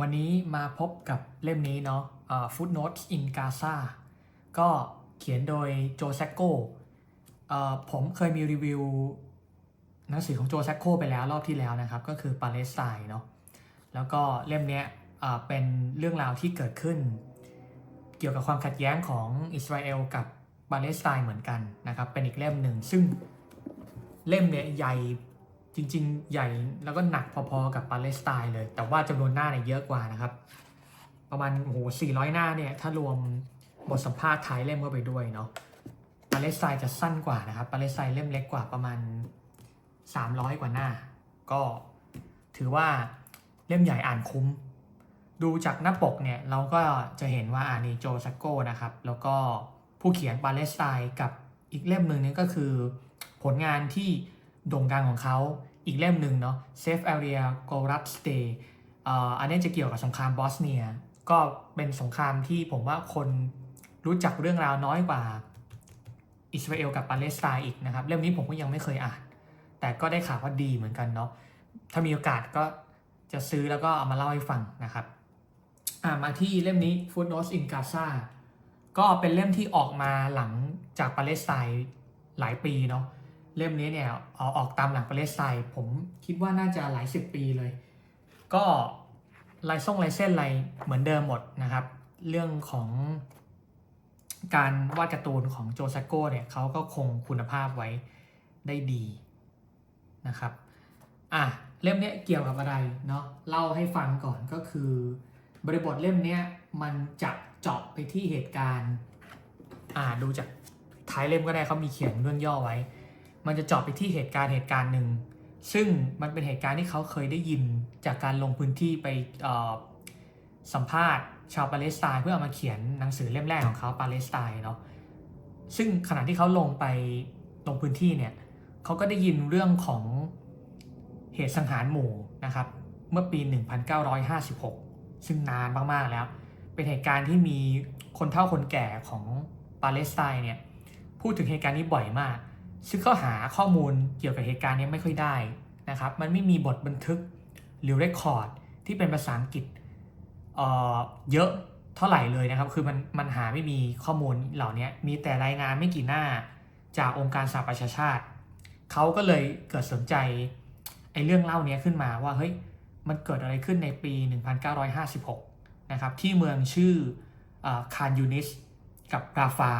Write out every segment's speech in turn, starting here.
วันนี้มาพบกับเล่มนี้เนาะ Footnotes in Gaza ก็เขียนโดยโจแซคโกผมเคยมีรีวิวหนังสือของโจแซคโกไปแล้วรอบที่แล้วนะครับ ก็คือปาเลสไตน์เนาะ แล้วก็เล่มนี้เอ่อเป็นเรื่องราวที่เกิดขึ้น เกี่ยวกับความขัดแย้งของอิสราเอลกับปาเลสไตน์เหมือนกันนะครับ เป็นอีกเล่มหนึ่งซึ่งเล่มเนี้ยใหญ่ จริงๆ ใหญ่แล้วก็หนักพอๆกับปาเลสไตน์เลย แต่ว่าจำนวนหน้าเนี่ยเยอะกว่านะครับ ประมาณโอ้โห400 หน้าเนี่ยถ้ารวมบทสัมภาษณ์ท้ายเล่มเข้าไปด้วยเนาะปาเลสไตน์จะสั้นกว่านะครับปาเลสไตน์เล่มเล็กกว่าประมาณ 300 กว่าหน้า ก็ถือว่าเล่มใหญ่อ่านคุ้ม ดูจากหน้าปกเนี่ยเราก็จะเห็นว่าอานีโจซักโกนะครับ แล้วก็ผู้เขียนปาเลสไตน์กับอีกเล่มหนึ่งนี่ก็คือผลงานที่ โด่งดังของเขาอีกเล่มหนึ่งเนาะ Safe Area g o r a t Stay อันนี้จะเกี่ยวกับสงครามบอสเนีย ก็เป็นสงครามที่ผมว่าคนรู้จักเรื่องราวน้อยกว่าอิสราเอลกับปาเลสไตน์อีกนะครับ เล่มนี้ผมก็ยังไม่เคยอ่าน แต่ก็ได้ข่าวว่าดีเหมือนกันเนาะถ้ามีโอกาสก็จะซื้อแล้วก็เอามาเล่าให้ฟังนะครับมาที่เล่มนี้ Footnotes in Gaza ก็เป็นเล่มที่ออกมาหลังจากปาเลสไตน์หลายปีเนาะ เล่มนี้เนี่ยอออกตามหลังปาเลสไตน์ผมคิดว่าน่าจะหลายสิบปีเลย ก็ลายส่งลายเส้นอะไรเหมือนเดิมหมดนะครับ เรื่องของการวาดการ์ตูนของโจซาโก้เนี่ยเขาก็คงคุณภาพไว้ได้ดีนะครับอะเล่มนี้เกี่ยวกับอะไรเนาะเล่าให้ฟังก่อนก็คือบริบทเล่มนี้มันจะเจาะไปที่เหตุการณ์อ่าดูจากท้ายเล่มก็ได้เขามีเขียนเรื่องย่อไว้ มันจะเจาะไปที่เหตุการณ์เหตุการณ์หนึ่งซึ่งมันเป็นเหตุการณ์ที่เขาเคยได้ยินจากการลงพื้นที่ไปสัมภาษณ์ชาวปาเลสไตน์เพื่อเอามาเขียนหนังสือเล่มแรกของเขาปาเลสไตน์เนาะซึ่งขณะที่เขาลงไปลงพื้นที่เนี่ยเขาก็ได้ยินเรื่องของเหตุสังหารหมู่นะครับ เมื่อปี 1956 ซึ่งนานมากๆแล้ว เป็นเหตุการณ์ที่มีคนเฒ่าคนแก่ของปาเลสไตน์เนี่ยพูดถึงเหตุการณ์นี้บ่อยมาก ซึ่งเขาหาข้อมูลเกี่ยวกับเหตุการณ์นี้ไม่ค่อยได้นะครับ มันไม่มีบทบันทึกหรือเรคคอร์ดที่เป็นภาษาอังกฤษเเยอะเท่าไหร่เลยนะครับ คือมันมันหาไม่มีข้อมูลเหล่านี้มีแต่รายงานไม่กี่หน้าจากองค์การสหประชาชาติ เขาก็เลยเกิดสนใจไอ้เรื่องเล่านี้ขึ้นมาว่าเฮ้ยมันเกิดอะไรขึ้นในปี 1956 นะครับที่เมืองชื่อคานยูนิสกับราฟา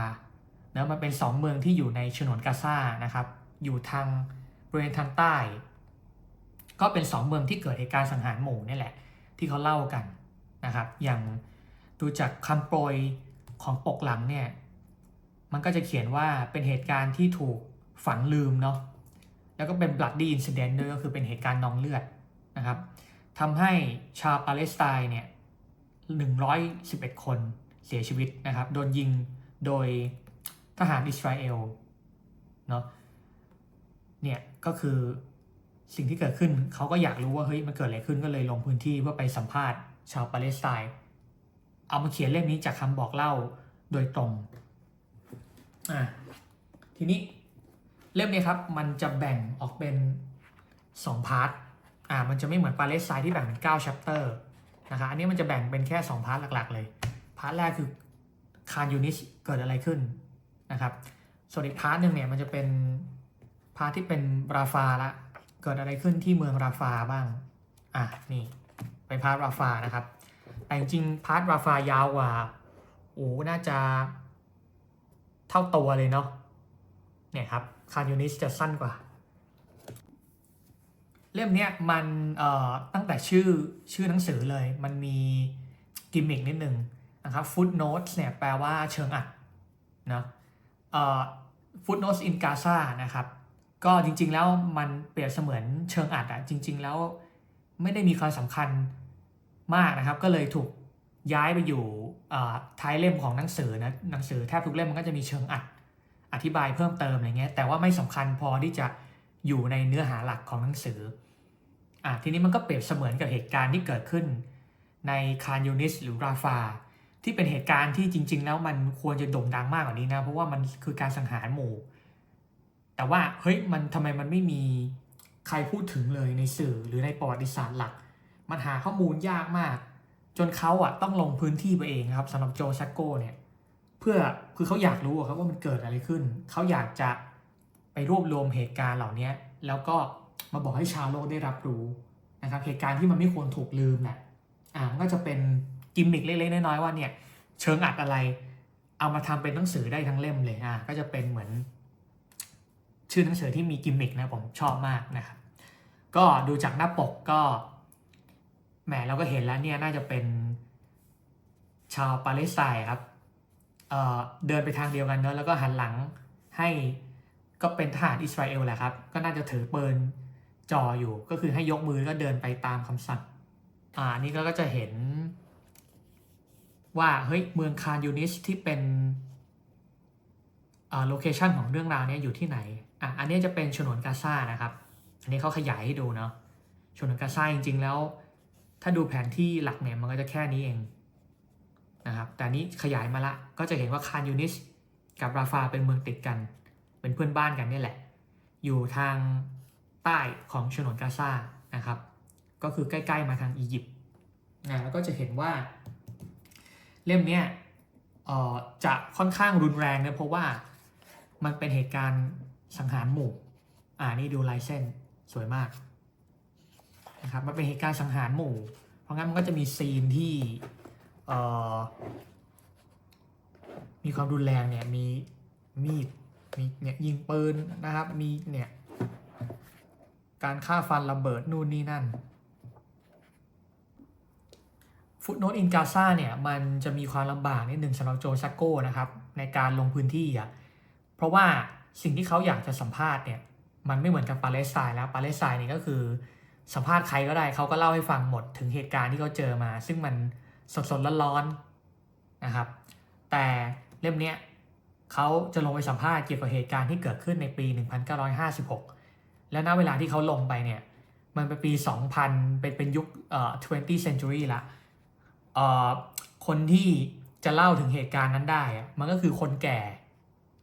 นะมันเป็น 2 เมืองที่อยู่ในฉนวนกาซานะครับ อยู่ทางบริเวณทางใต้ ก็เป็น 2 เมืองที่เกิดเหตุการณ์สังหารหมู่นี่แหละ ที่เขาเล่ากันนะครับ อย่างดูจากคำโปรยของปกหลังเนี่ย มันก็จะเขียนว่าเป็นเหตุการณ์ที่ถูกฝังลืมเนาะ แล้วก็เป็น bloody incident ด้วยก็คือเป็นเหตุการณ์นองเลือดนะครับทำให้ชาวปาเลสไตน์เนี่ย 111 คนเสียชีวิตนะครับ โดนยิงโดย ทหารอิสราเอลเนาะเนี่ยก็คือสิ่งที่เกิดขึ้นเขาก็อยากรู้ว่าเฮ้ยมันเกิดอะไรขึ้นก็เลยลงพื้นที่เพื่อไปสัมภาษณ์ชาวปาเลสไตน์เอามาเขียนเล่มนี้จากคำบอกเล่าโดยตรงอะทีนี้เล่มนี้ครับมันจะแบ่งออกเป็น 2 พาร์ทอ่ามันจะไม่เหมือนปาเลสไตน์ที่แบ่งเป็น9 chapter นะครับอันนี้มันจะแบ่งเป็นแค่ 2 พาร์ทหลัก ๆ เลย พาร์ทแรกคือคารยูนิสเกิดอะไรขึ้น นะครับ ส่วนอีกพาร์ทหนึ่งเนี่ยมันจะเป็นพาร์ทที่เป็นราฟาละเกิดอะไรขึ้นที่เมืองราฟาบ้าง อะนี่เป็นพาร์ทราฟานะครับ แต่จริงพาร์ทราฟายาวกว่าโอ้น่าจะเท่าตัวเลยเนาะเนี่ยครับคารยูนิสจะสั้นกว่า เล่มเนี้ยมันเอ่อตั้งแต่ชื่อชื่อหนังสือเลย มันมีกิมมิกนิดนึงนะครับ footnotes เนี่ยแปลว่าเชิงอัดนะ เอ่อ footnotes in Gaza นะครับ ก็จริงๆแล้วมันเปรียบเสมือนเชิงอัดอะจริง ๆ แล้วไม่ได้มีความสำคัญมากนะครับ ก็เลยถูกย้ายไปอยู่ท้ายเล่มของหนังสือนะหนังสือแทบทุกเล่มมันก็จะมีเชิงอัดอธิบายเพิ่มเติมอะไรเงี้ยแต่ว่าไม่สำคัญพอที่จะอยู่ในเนื้อหาหลักของหนังสืออะทีนี้มันก็เปรียบเสมือนกับเหตุการณ์ที่เกิดขึ้น ในคานยูนิสหรือราฟา ที่เป็นเหตุการณ์ที่จริง ๆ แล้วมันควรจะโด่งดังมากกว่านี้นะ เพราะว่ามันคือการสังหารหมู่ แต่ว่าเฮ้ยมันทำไมมันไม่มีใครพูดถึงเลยในสื่อหรือในประวัติศาสตร์หลัก มันหาข้อมูลยากมาก จนเขาอะต้องลงพื้นที่ไปเองครับสำหรับโจแซกโกเนี่ยเพื่อคือเขาอยากรู้ครับว่ามันเกิดอะไรขึ้น เขาอยากจะไปรวบรวมเหตุการณ์เหล่านี้แล้วก็มาบอกให้ชาวโลกได้รับรู้นะครับเหตุการณ์ที่มันไม่ควรถูกลืมแหละอ่ามันก็จะเป็น กิมมิคเล็กๆน้อยๆว่าเนี่ยเชิงอัดอะไร เอามาทำเป็นหนังสือได้ทั้งเล่มเลยอ่าก็จะเป็นเหมือน ชื่อหนังสือที่มีกิมมิคนะผมชอบมากนะครับก็ดูจากหน้าปกก็แหมเราก็เห็นแล้วเนี่ยน่าจะเป็นชาวปาเลสไตน์ครับเเดินไปทางเดียวกันเนอะแล้วก็หันหลังให้ก็เป็นทหารอิสราเอลแหละครับ ก็น่าจะถือปืนจ่ออยู่ ก็คือให้ยกมือก็เดินไปตามคำสั่ง อ่านี่ก็จะเห็น ว่าเฮ้ยเมืองคานยูนิสที่เป็นโลเคชันของเรื่องราวเนี้ยอยู่ที่ไหนอะอันนี้จะเป็นฉนวนกาซานะครับ อันนี้เขาขยายให้ดูเนาะฉนวนกาซาจริง ๆ แล้ว ถ้าดูแผนที่หลักเนี่ยมันก็จะแค่นี้เองนะครับแต่นี้ขยายมาละก็จะเห็นว่าคานยูนิสกับราฟาเป็นเมืองติดกัน เป็นเพื่อนบ้านกันนี่แหละ อยู่ทางใต้ของฉนวนกาซานะครับ ก็คือใกล้ ๆ มาทางอียิปต์นะแล้วก็จะเห็นว่า เล่มเนี้ยจะค่อนข้างรุนแรงนะเพราะว่ามันเป็นเหตุการณ์สังหารหมู่ อ่านี่ดูลายเส้นสวยมากนะครับมันเป็นเหตุการณ์สังหารหมู่ เพราะงั้นมันก็จะมีซีนที่มีความรุนแรงเนี่ยมีมีดมีเนี่ยยิงปืนนะครับมีเนี่ยการฆ่าฟันระเบิดนู่นนี่นั่น ฟุตโนตอินกาซาเนี่ยมันจะมีความลำบากนิดหนึ่งสำหรับโจซักโก้นะครับในการลงพื้นที่อะเพราะว่าสิ่งที่เขาอยากจะสัมภาษณ์เนี่ยมันไม่เหมือนกับปาเลสไตน์แล้วปาเลสไตน์นี่ก็คือ สัมภาษณ์ใครก็ได้เขาก็เล่าให้ฟังหมดถึงเหตุการณ์ที่เขาเจอมา ซึ่งมันสดสดร้อนๆนะครับ แต่เล่มเนี้ยเขาจะลงไปสัมภาษณ์เกี่ยวกับเหตุการณ์ที่เกิดขึ้นในปี 1956 และณเวลาที่เขาลงไปเนี่ยมันเป็นปี 2000 เป็นเป็นยุคเอ่อ20 century ละ คนที่จะเล่าถึงเหตุการณ์นั้นได้ มันก็คือคนแก่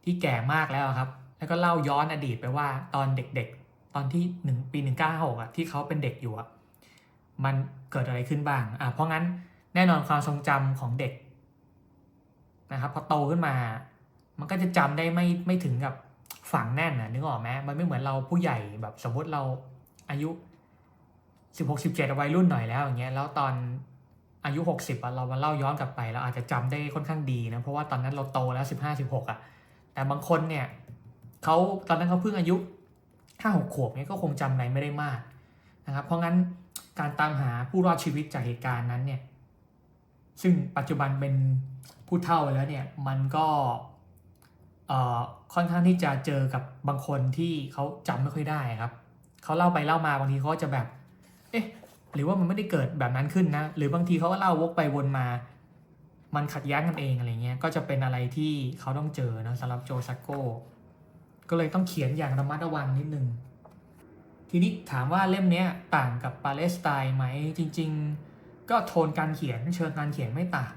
ที่แก่มากแล้วครับ แล้วก็เล่าย้อนอดีตไปว่าตอนเด็กๆ ตอนที่หนึ่งปีหนึ่งเก้าหกอะที่เขาเป็นเด็กอยู่อะมันเกิดอะไรขึ้นบ้างอะเพราะงั้นแน่นอนความทรงจำของเด็กนะครับพอโตขึ้นมา มันก็จะจำได้ไม่ไม่ถึงกับฝังแน่นนะนึกออกไหมมันไม่เหมือนเราผู้ใหญ่แบบสมมติเราอายุสิบหกสิบเจ็ดวัยรุ่นหน่อยแล้วอย่างเงี้ยแล้วตอน อายุ 60อะเรามาเล่าย้อนกลับไปเราอาจจะจำได้ค่อนข้างดีนะเพราะว่าตอนนั้นเราโตแล้ว 15 16อะแต่บางคนเนี่ยเขาตอนนั้นเขาเพิ่งอายุ5 6ขวบเนี่ยก็คงจำอะไรไม่ได้มากนะครับ เพราะงั้นการตามหาผู้รอดชีวิตจากเหตุการณ์นั้นเนี่ยซึ่งปัจจุบันเป็นผู้เฒ่าแล้วเนี่ยมันก็เอ่อค่อนข้างที่จะเจอกับบางคนที่เขาจำไม่ค่อยได้ครับเขาเล่าไปเล่ามาบางทีเขาจะแบบ เอ๊ะ หรือว่ามันไม่ได้เกิดแบบนั้นขึ้นนะ หรือบางทีเขาก็เล่าวกไปวนมา มันขัดแย้งกันเองอะไรเงี้ย ก็จะเป็นอะไรที่เขาต้องเจอนะสำหรับโจซักโก้ ก็เลยต้องเขียนอย่างระมัดระวังนิดนึง ทีนี้ถามว่าเล่มนี้ต่างกับปาเลสไตน์ไหม จริง ๆ ก็โทนการเขียนเชิงการเขียนไม่ต่าง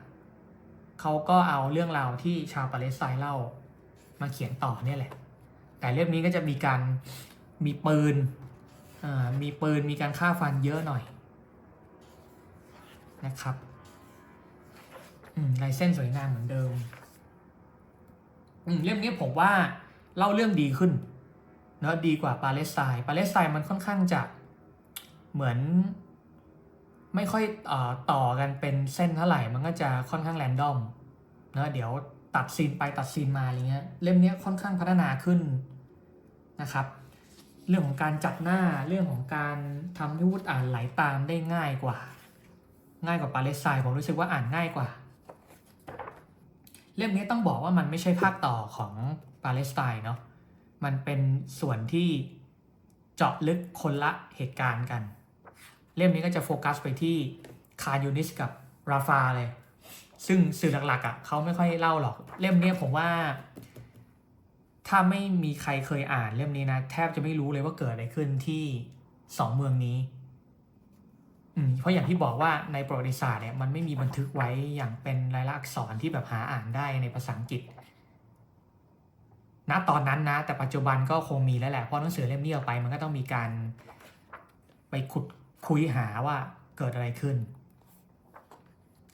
เขาก็เอาเรื่องราวที่ชาวปาเลสไตน์เล่ามาเขียนต่อเนี่ยแหละ แต่เล่มนี้ก็จะมีการมีปืนอ่ามีปืนมีการฆ่าฟันเยอะหน่อย นะครับลายเส้นสวยงามเหมือนเดิมอืมเล่มนี้ผมว่าเล่าเรื่องดีขึ้นเนอะดีกว่าปาเลสไตน์ปาเลสไตน์มันค่อนข้างจะเหมือน ไม่ค่อยอต่อกันเป็นเส้นเท่าไหร่ มันก็จะค่อนข้างแรนดอมเนอะเดี๋ยวตัดซีนไปตัดซีนมาอะไรเงี้ยเล่มนี้ค่อนข้างพัฒนาขึ้นนะครับ เรื่องของการจัดหน้าเรื่องของการทำให้วุฒอ่านไหลตามได้ง่ายกว่า ง่ายกว่าปาเลสไตน์ผมรู้สึกว่าอ่านง่ายกว่า เล่มนี้ต้องบอกว่ามันไม่ใช่ภาคต่อของปาเลสไตน์เนาะมันเป็นส่วนที่เจาะลึกคนละเหตุการณ์กัน เล่มนี้ก็จะโฟกัสไปที่คาร์ยูนิสกับราฟาเลย ซึ่งสื่อหลักๆอะ่ะเขาไม่ค่อยเล่าหรอก เล่มนี้ผมว่า ถ้าไม่มีใครเคยอ่านเล่มนี้นะ แทบจะไม่รู้เลยว่าเกิดอะไรขึ้นที่สองเมืองนี้ เพราะอย่างที่บอกว่าในประวัติศาสตร์เนี่ยมันไม่มีบันทึกไว้อย่างเป็นลายลักษณ์อักษรที่แบบหาอ่านได้ในภาษาอังกฤษ ณ ตอนนั้นนะ แต่ปัจจุบันก็คงมีแล้วแหละ เพราะหนังสือเล่มนี้ออกไป มันก็ต้องมีการไปขุดคุยหาว่าเกิดอะไรขึ้น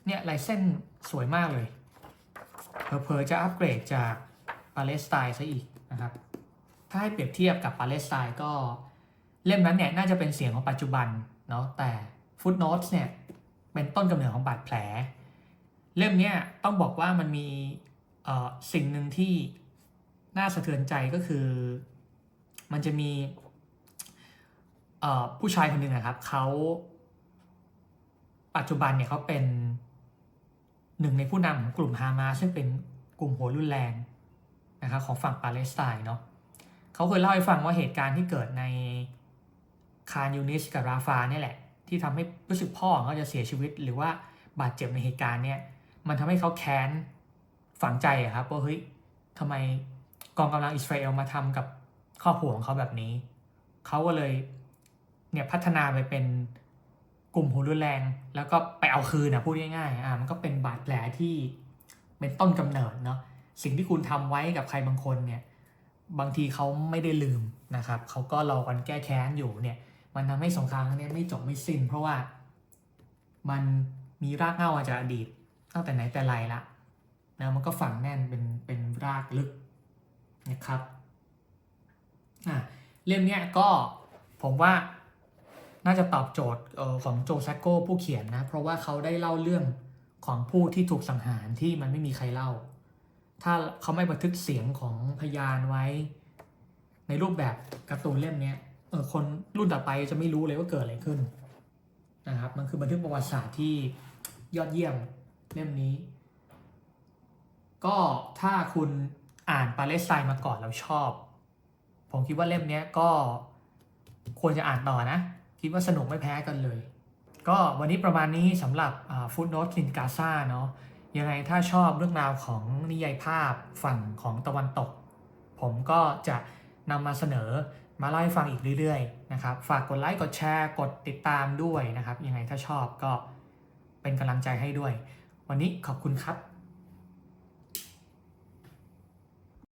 เนี่ยลายเส้นสวยมากเลย เพอๆจะอัปเกรดจากปาเลสไตน์ซะอีกนะครับ ถ้าให้เปรียบเทียบกับปาเลสไตน์ก็เล่มนั้นเนี่ยน่าจะเป็นเสียงของปัจจุบันเนาะแต่ ฟุตโนตเนี่ยเป็นต้นกำเนิดของบาดแผล เล่มนี้ต้องบอกว่ามันมีสิ่งหนึ่งที่น่าสะเทือนใจก็คือ มันจะมีผู้ชายคนหนึ่งนะครับเขาปัจจุบันเนี่ยเขาเป็นหนึ่งในผู้นำของกลุ่มฮามาซึ่งเป็นกลุ่มหัวรุนแรงนะครับของฝั่งปาเลสไตน์เนาะเขาเคยเล่าให้ฟังว่าเหตุการณ์ที่เกิดในคานยูนิสกับราฟาเนี่ยแหละ ที่ทำให้รู้สึกพ่อของเขาจะเสียชีวิต หรือว่าบาดเจ็บในเหตุการณ์เนี่ยมันทำให้เขาแค้นฝังใจอะครับว่าเฮ้ยทำไมกองกำลังอิสราเอลมาทำกับครอบครัวของเขาแบบนี้ เขาก็เลยเนี่ยพัฒนาไปเป็นกลุ่มหัวรุนแรง แล้วก็ไปเอาคืนนะพูดง่ายๆอ่ามันก็เป็นบาดแผลที่เป็นต้นกำเนิดเนาะสิ่งที่คุณทำไว้กับใครบางคนเนี่ยบางทีเขาไม่ได้ลืมนะครับเขาก็รอกันแก้แค้นอยู่เนี่ย มันทำให้สงครามครั้งนี้ไม่จบไม่สิ้น เพราะว่ามันมีรากเหง้ามาจากอดีตตั้งแต่ไหนแต่ไรละนะมันก็ฝังแน่นเป็นเป็นรากลึกนะครับอะเล่มนี้ก็ผมว่าน่าจะตอบโจทย์ของโจแซกโกผู้เขียนนะ เพราะว่าเขาได้เล่าเรื่องของผู้ที่ถูกสังหารที่มันไม่มีใครเล่า ถ้าเขาไม่บันทึกเสียงของพยานไว้ ในรูปแบบการ์ตูนเล่มนี้ คนรุ่นต่อไปจะไม่รู้เลยว่าเกิดอะไรขึ้นนะครับ มันคือบันทึกประวัติศาสตร์ที่ยอดเยี่ยมเล่มนี้ ก็ถ้าคุณอ่านปาเลสไตน์มาก่อนแล้วชอบ ผมคิดว่าเล่มนี้ก็ควรจะอ่านต่อนะ คิดว่าสนุกไม่แพ้กันเลย ก็วันนี้ประมาณนี้สำหรับฟุตโนตคินกาซาเนาะยังไงถ้าชอบเรื่องราวของนิยายภาพฝั่งของตะวันตก ผมก็จะนำมาเสนอ มาเล่าให้ฟังอีกเรื่อยๆนะครับฝากกดไลค์กดแชร์กดติดตามด้วยนะครับยังไงถ้าชอบก็เป็นกำลังใจให้ด้วย วันนี้ขอบคุณครับ